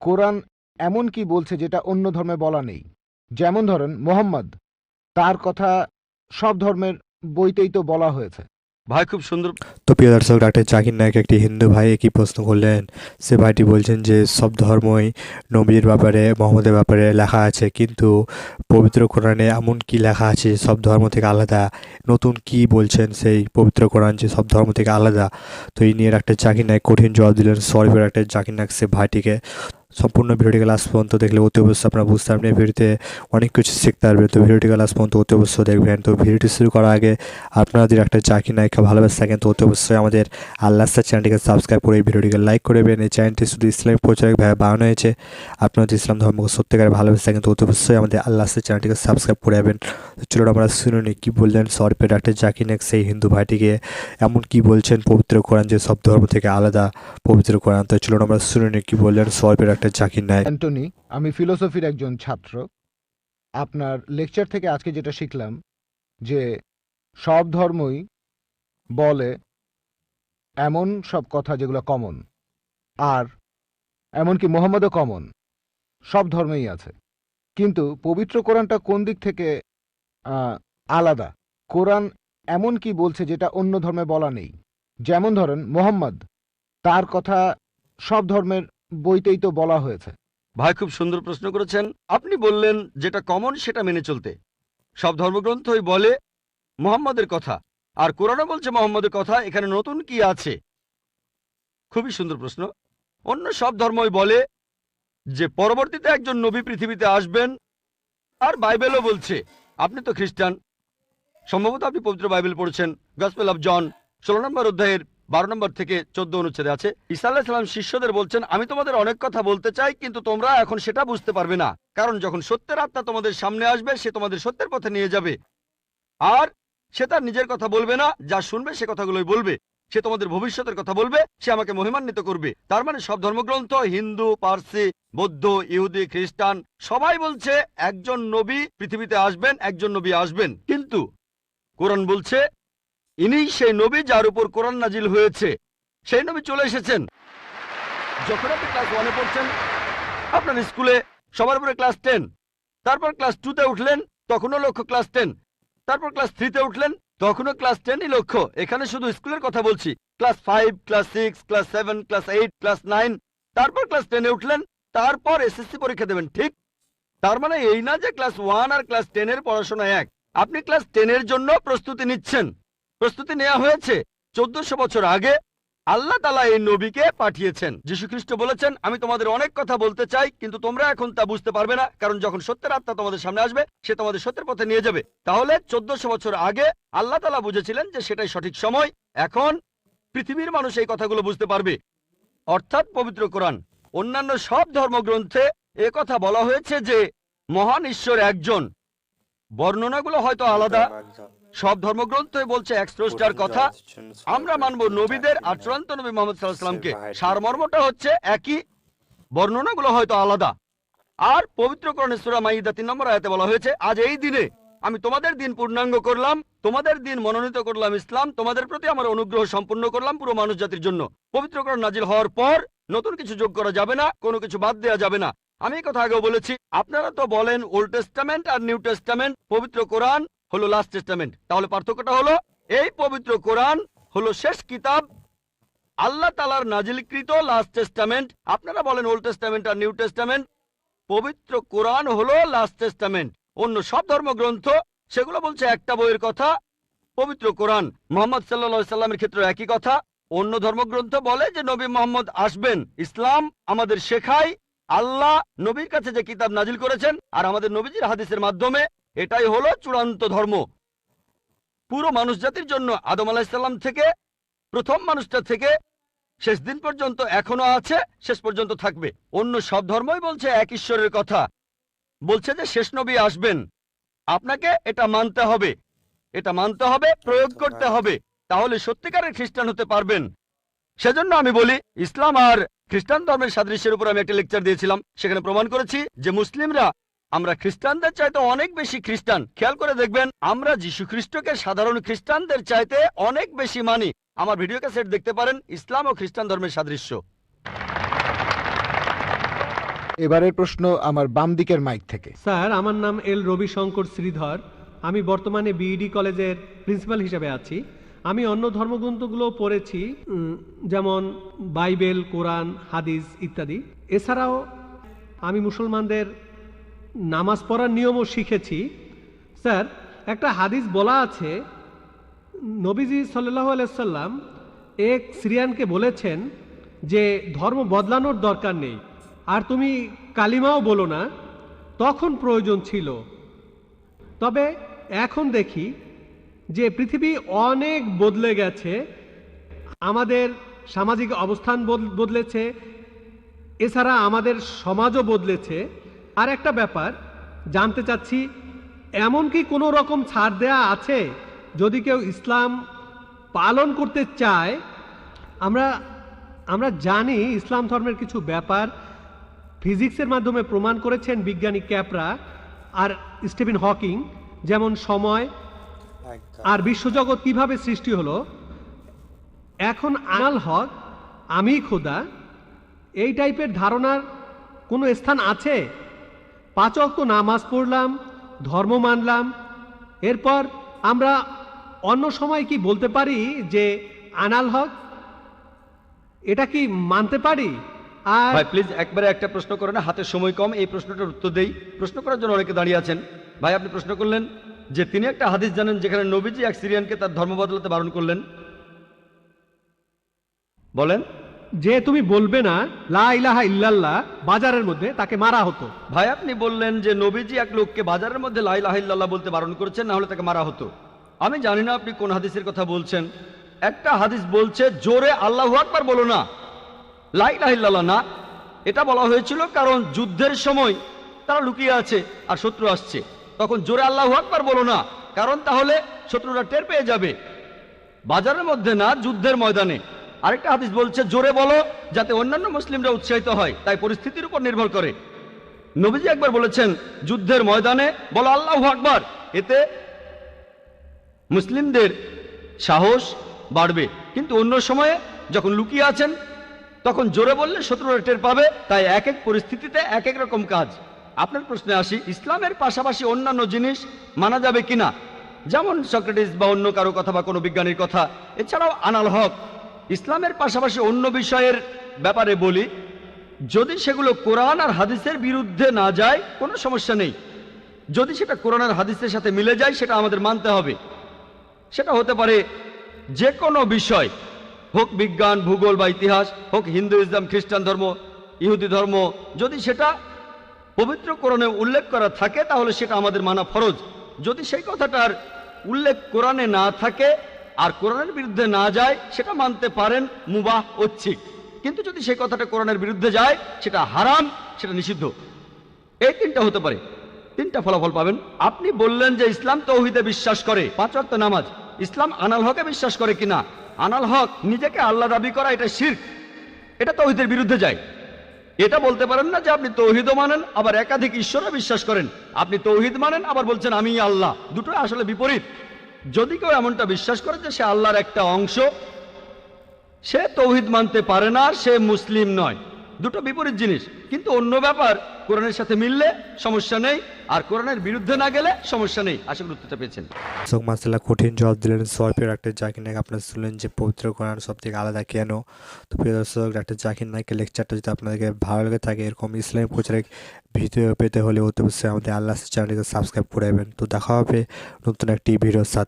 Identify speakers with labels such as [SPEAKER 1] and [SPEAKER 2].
[SPEAKER 1] কোরআন এমন কি বলছে যেটা অন্য ধর্মে বলা নেই? যেমন ধরেন মোহাম্মদ তার কথা সব ধর্মের বইতেই তো বলা হয়েছে।
[SPEAKER 2] ভাই খুব সুন্দর।
[SPEAKER 3] তো প্রিয় দর্শক ডাক্তার জাকির নায়ক একটি হিন্দু ভাই একই প্রশ্ন করলেন? সে ভাইটি বলছেন যে সব ধর্মই নবীর ব্যাপারে মোহাম্মদের ব্যাপারে লেখা আছে কিন্তু পবিত্র কোরআনে এমন কি লেখা আছে সব ধর্ম থেকে আলাদা? নতুন কি বলছেন সেই পবিত্র কোরআন যে সব ধর্ম থেকে আলাদা? তো এই নিয়ে ডাক্তার জাকির নায়ক কঠিন জবাব দিলেন। সরি ডাক্তার জাকির নায়ক সে ভাইটিকে। সম্পূর্ণ ভিডিওটিকে লাস্ট পর্যন্ত দেখলে অতি অবশ্যই আপনারা বুঝতে পারবেন। ভিডিওতে অনেক কিছু শিখতে পারবেন। তো ভিডিওটিকে লাস্ট পর্যন্ত অতি অবশ্যই দেখবেন। তো ভিডিওটি শুরু করার আগে আপনারা যদি একটা চাকরি নায়িকা ভালোবাসে থাকেন, তো অতি অবশ্যই আমাদের আল্লাহ চ্যানেলটিকে সাবস্ক্রাইব করে এই ভিডিওটিকে লাইক করে দেবেন। এই চ্যানেলটি শুধু ইসলামিক প্রচারকভাবে বানানো হয়েছে। আপনারা যদি ইসলাম ধর্মকে সত্যিকারে ভালোবেসে থাকেন, তো অতি অবশ্যই আমাদের আল্লাহ চ্যানেলটিকে সাবস্ক্রাইব করে দেবেন। তো চলুন আমরা শুনুন কী বললেন সরপে ডাক্তার জাকির নায়ক সেই হিন্দু ভাইটিকে? এমন কি বলছেন? পবিত্র কোরআন যে সব ধর্ম থেকে আলাদা পবিত্র কোরআন। তো চলুন আমরা শুনুন কী বললেন সরপে ডাক্তার জাকির নায়ক
[SPEAKER 1] অ্যান্টনি, আমি ফিলোসফির একজন ছাত্র। আপনার লেকচার থেকে আজকে যেটা শিখলাম, যে সব ধর্মই বলে এমন সব কথা যেগুলো কমন আর এমনকি মোহাম্মদও কমন সব ধর্মেই আছে। কিন্তু পবিত্র কোরআনটা কোন দিক থেকে আলাদা? কোরআন এমন কি বলছে যেটা অন্য ধর্মে বলা নেই? যেমন ধরেন মোহাম্মদ, তার কথা সব ধর্মের বইতেই তো বলা হয়েছে।
[SPEAKER 2] ভাই খুব সুন্দর প্রশ্ন করেছেন। আপনি বললেন যেটা কমন সেটা মেনে চলতে। সব ধর্মগ্রন্থই বলে মোহাম্মদের কথা। আর কোরআনও বলছে মোহাম্মদের কথা। এখানে নতুন কি আছে? খুবই সুন্দর প্রশ্ন। অন্য সব ধর্মই বলে যে পরবর্তীতে একজন নবী পৃথিবীতে আসবেন আর বাইবেলও বলছে। আপনি তো খ্রিস্টান। সম্ভবত আপনি পবিত্র বাইবেল পড়েছেন। গসপেল অফ জন, ষোলো নম্বর অধ্যায়ের বারো নম্বর থেকে চোদ্দ অনুচ্ছেদে আছে, ঈসা আল্লাহ সাল্লাম শিষ্যদের বলছেন, আমি তোমাদের অনেক কথা বলতে চাই, কিন্তু তোমরা এখন সেটা বুঝতে পারবে না। কারণ যখন সত্যের আত্মা তোমাদের সামনে আসবে, সে তোমাদের সত্যের পথে নিয়ে যাবে। আর সে তার নিজের কথা বলবে না, যা শুনবে সে কথাগুলোই বলবে। সে তোমাদের ভবিষ্যতের কথা বলবে, সে আমাকে মহিমান্বিত করবে। তার মানে সব ধর্মগ্রন্থ, হিন্দু, পার্সি, বৌদ্ধ, ইহুদি, খ্রিস্টান, সবাই বলছে, একজন নবী পৃথিবীতে আসবেন, একজন নবী আসবেন। কিন্তু কোরআন বলছে ইনি সেই নবী যার উপর কোরআন নাজিল হয়েছে। সেই নবী চলে এসেছেন। যখন আপনি ক্লাস ওয়ানে পড়ছেন, আপনার স্কুলে সবার উপরে ক্লাস টেন তারপর ক্লাস টুতে উঠলেন, তখনও লক্ষ্য ক্লাস টেন তারপর ক্লাস থ্রিতে উঠলেন, তখনও ক্লাস টেনই লক্ষ্য। এখানে শুধু স্কুলের কথা বলছি। Class five class six class seven class eight class nine তারপর ক্লাস টেনে উঠলেন, তারপর এসএসসি পরীক্ষা দেবেন, ঠিক? তার মানে এই না যে ক্লাস ওয়ান আর ক্লাস টেনের পড়াশোনা এক। আপনি ক্লাস টেনের জন্য প্রস্তুতি নিচ্ছেন। প্রস্তুতি নেওয়া হয়েছে। চোদ্দশো বছর আগে আল্লাহ তালা এই নবীকে পাঠিয়েছেন। খ্রিস্ট বলেছেন, আমি তোমাদের অনেক কথা বলতে চাই, কিন্তু তোমরা এখন তা বুঝতে পারবে না, কারণ যখন সত্যের আত্মা তোমাদের সামনে আসবে, সে তোমাদের সত্যের পথে নিয়ে যাবে। তাহলে চোদ্দশো বছর আগে আল্লাহ তালা বুঝেছিলেন যে সেটাই সঠিক সময়। এখন পৃথিবীর মানুষ এই কথাগুলো বুঝতে পারবে। অর্থাৎ পবিত্র কোরআন। অন্যান্য সব ধর্মগ্রন্থে এ কথা বলা হয়েছে যে মহান ঈশ্বর একজন। বর্ণনাগুলো হয়তো আলাদা। সব ধর্মগ্রন্থই বলছে এক স্রষ্টার কথা। আমরা মানব নবীদের আর চূড়ান্ত নবী মোহাম্মদ সাল্লাহামকে সারমর্মটা হচ্ছে একই বর্ণনাগুলো হয়তো আলাদা। আর পবিত্র করণে সুরা মাইদা তিন নম্বর আয়াতে বলা হয়েছে আজ এই দিনে আমি তোমাদের দিন পূর্ণাঙ্গ করলাম তোমাদের দিন মনোনীত করলাম ইসলাম তোমাদের প্রতি আমার অনুগ্রহ সম্পূর্ণ করলাম পুরো মানুষ জাতির জন্য। পবিত্রকরণ নাজিল হওয়ার পর নতুন কিছু যোগ করা যাবে না কোনো কিছু বাদ দেওয়া যাবে না। আমি কথা আগেও বলেছি আপনারা তো বলেন ওল্ড টেস্টামেন্ট আর নিউ টেস্টামেন্ট পবিত্র কোরআন হলো লাস্ট টেস্টামেন্ট তাহলে পার্থক্যটা হলো, এই পবিত্র কোরআন হলো শেষ কিতাব। আল্লাহ তালার নাজিলকৃত লাস্ট টেস্টামেন্ট আপনারা বলেন ওল্ড টেস্টামেন্ট আর নিউ টেস্টামেন্ট পবিত্র কোরআন হলো লাস্ট টেস্টামেন্ট অন্য সব ধর্মগ্রন্থ, সেগুলো বলছে একটা বইয়ের কথা। পবিত্র কোরআন মোহাম্মদ সাল্লা সাল্লামের ক্ষেত্রে একই কথা। অন্য ধর্মগ্রন্থ বলে যে নবী মোহাম্মদ আসবেন, ইসলাম আমাদের শেখায়। আল্লাহ নবীর কাছে যে কিতাব নাজিল করেছেন, আর আমাদের নবীজির হাদিসের মাধ্যমে এটাই হলো চূড়ান্ত ধর্ম। পুরো মানুষ জাতির জন্য আদম আলাহিসাল্লাম থেকে, প্রথম মানুষটা থেকে শেষ দিন পর্যন্ত এখনও আছে, শেষ পর্যন্ত থাকবে। অন্য সব ধর্মই বলছে এক ঈশ্বরের কথা। বলছে যে শেষ নবী আসবেন। আপনাকে এটা মানতে হবে। এটা মানতে হবে, প্রয়োগ করতে হবে। তাহলে সত্যিকারের খ্রিস্টান হতে পারবেন। সেজন্য আমি বলি, ইসলাম আর খ্রিস্টান ধর্মের সাদৃশ্যের উপর আমি একটা লেকচার দিয়েছিলাম। সেখানে প্রমাণ করেছি যে মুসলিমরা আমরা খ্রিস্টানদের চাইতে অনেক বেশি খ্রিস্টান। খেয়াল করে দেখবেন আমরা যীশু খ্রিস্টকে সাধারণ খ্রিস্টানদের চাইতে অনেক বেশি মানি। আমার ভিডিও ক্যাসেট দেখতে পারেন ইসলাম ও খ্রিস্টান ধর্মের সাদৃশ্য।
[SPEAKER 1] এবারের প্রশ্ন আমার বাম দিকের মাইক থেকে।
[SPEAKER 4] স্যার আমার নাম এল রবিশঙ্কর শ্রীধর। আমি বর্তমানে বিইডি কলেজের প্রিন্সিপাল হিসেবে আছি। আমি অন্য ধর্মগ্রন্থগুলো পড়েছি যেমন বাইবেল কোরআন হাদিস ইত্যাদি। এছাড়াও আমি মুসলমানদের নামাজ পড়ার নিয়মও শিখেছি। স্যার, একটা হাদিস বলা আছে, নবীজি সাল্লাহ আলাইসাল্লাম এক সিরিয়ানকে বলেছেন যে, ধর্ম বদলানোর দরকার নেই। আর তুমি কালিমাও বলো না। তখন প্রয়োজন ছিল। তবে এখন দেখি যে, পৃথিবী অনেক বদলে গেছে। আমাদের সামাজিক অবস্থান বদ- বদলেছে। এছাড়া আমাদের সমাজও বদলেছে। আর একটা ব্যাপার, জানতে চাচ্ছি, এমন কি কোনো রকম ছাড় দেয়া আছে? যদি কেউ ইসলাম পালন করতে চায়, আমরা আমরা জানি ইসলাম ধর্মের কিছু ব্যাপার, ফিজিক্সের মাধ্যমে প্রমাণ করেছেন বিজ্ঞানী ক্যাপরা আর স্টিফেন হকিং, যেমন সময় আর বিশ্বজগৎ কীভাবে সৃষ্টি হলো। এখন আনাল হক, আমি খোদা, এই টাইপের ধারণার কোনো স্থান আছে? পাঁচ অক্ত নামাজ পড়লাম ধর্ম মানলাম। এরপর আমরা অন্য সময় কি বলতে পারি যে আনাল হক? এটা কি মানতে পারি? আর
[SPEAKER 2] প্লিজ একবারে একটা প্রশ্ন করেন না, হাতে সময় কম এই প্রশ্নটার উত্তর দেই। প্রশ্ন করার জন্য অনেকে দাঁড়িয়ে আছেন। ভাই আপনি প্রশ্ন করলেন যে তিনি একটা হাদিস জানেন যেখানে নবীজি এক সিরিয়ানকে তার ধর্ম বদলাতে বারণ করলেন। বলেন।
[SPEAKER 4] যে তুমি বলবে না, লা ইলাহা ইল্লাল্লাহ, বাজারের মধ্যে তাকে মারা হতো।
[SPEAKER 2] ভাই, আপনি বললেন যে নবীজি এক লোককে বাজারের মধ্যে লাই লাহিল্লাহ বলতে বারণ করেছেন, না হলে তাকে মারা হতো। আমি জানি না আপনি কোন হাদিসের কথা বলছেন। একটা হাদিস বলছে, জোরে আল্লাহ আকবার বলো না। লাহিল্লাহ না। এটা বলা হয়েছিল কারণ যুদ্ধের সময় তারা লুকিয়ে আছে আর শত্রু আসছে। তখন জোরে আল্লাহ আকবার বলো না। কারণ তাহলে শত্রুরা টের পেয়ে যাবে। বাজারের মধ্যে না, যুদ্ধের ময়দানে। আরেকটা হাদিস বলছে, জোরে বলো, যাতে অন্যান্য মুসলিমরা উৎসাহিত হয়। তাই পরিস্থিতির উপর নির্ভর করে। নবীজি একবার বলেছেন, যুদ্ধের ময়দানে বলো, আল্লাহ আকবার। এতে মুসলিমদের সাহস বাড়বে। কিন্তু অন্য সময়ে যখন লুকিয়ে আছেন, তখন জোরে বললে শত্রুরা টের পাবে। তাই এক এক পরিস্থিতিতে এক এক রকম কাজ। আপনার প্রশ্নে আসি, ইসলামের পাশাপাশি অন্যান্য জিনিস মানা যাবে কিনা? যেমন সক্রেটিস বা অন্য কারও কথা বা কোনো বিজ্ঞানীর কথা। এছাড়াও আনাল হক ইসলামের পাশাপাশি অন্য বিষয়ের ব্যাপারে বলি, যদি সেগুলো কোরআন আর হাদিসের বিরুদ্ধে না যায়, কোনো সমস্যা নেই। যদি সেটা কোরআন আর হাদিসের সাথে মিলে যায়, সেটা আমাদের মানতে হবে। সেটা হতে পারে যে কোনো বিষয়, হোক বিজ্ঞান, ভূগোল বা ইতিহাস, হোক হিন্দু, ইসলাম, খ্রিস্টান ধর্ম, ইহুদি ধর্ম, যদি সেটা পবিত্র কোরআনে উল্লেখ করা থাকে, তাহলে সেটা আমাদের মানা ফরজ। যদি সেই কথাটার উল্লেখ কোরআনে না থাকে আর কোরআনের বিরুদ্ধে না যায়, সেটা মানতে পারেন মুবাহ ঐচ্ছিক কিন্তু যদি সেই কথাটা কোরআনের বিরুদ্ধে যায়, সেটা হারাম, সেটা নিষিদ্ধ। এই তিনটা হতে পারে। তিনটা ফলাফল পাবেন। আপনি বললেন যে ইসলাম তৌহিদে বিশ্বাস করে, পাঁচ ওয়াক্ত নামাজ। ইসলাম আনাল হকে বিশ্বাস করে কিনা আনাল হক নিজেকে আল্লাহ দাবি করা, এটা শির্ক। এটা তৌহিদের বিরুদ্ধে যায়। এটা বলতে পারেন না যে আপনি তৌহিদও মানেন, আবার একাধিক ঈশ্বরও বিশ্বাস করেন। আপনি তৌহিদ মানেন, আবার বলছেন আমি আল্লাহ। দুটো আসলে বিপরীত। যদি কেউ এমনটা বিশ্বাস করে যে সে আল্লাহর একটা অংশ, সে তৌহিদ মানতে পারে না, সে মুসলিম নয়। দুটো বিপরীত জিনিস। কিন্তু অন্য ব্যাপার, কোরআনের সাথে মিললে সমস্যা নেই, আর কোরআনের বিরুদ্ধে না গেলে সমস্যা নেই। আশা করি উত্তরটা পেয়েছেন।
[SPEAKER 3] দর্শক মাসাল্লাহ কঠিন জবাব দিলেন সোয়াইপের একটা জাকির নায়ক। আপনারা শুনলেন যে পবিত্র কোরআন সব থেকে আলাদা কেন? তো প্রিয় দর্শক ডাক্তার জাকির নায়কের লেকচারটা যদি আপনাদেরকে ভালো লেগে থাকে, এরকম ইসলামিক প্রচারে ভিডিও পেতে হলে অতি অবশ্যই আমাদের আল্লাহ চ্যানেলটিকে সাবস্ক্রাইব করে দেবেন। তো দেখা হবে নতুন একটি ভিডিওর সাথে।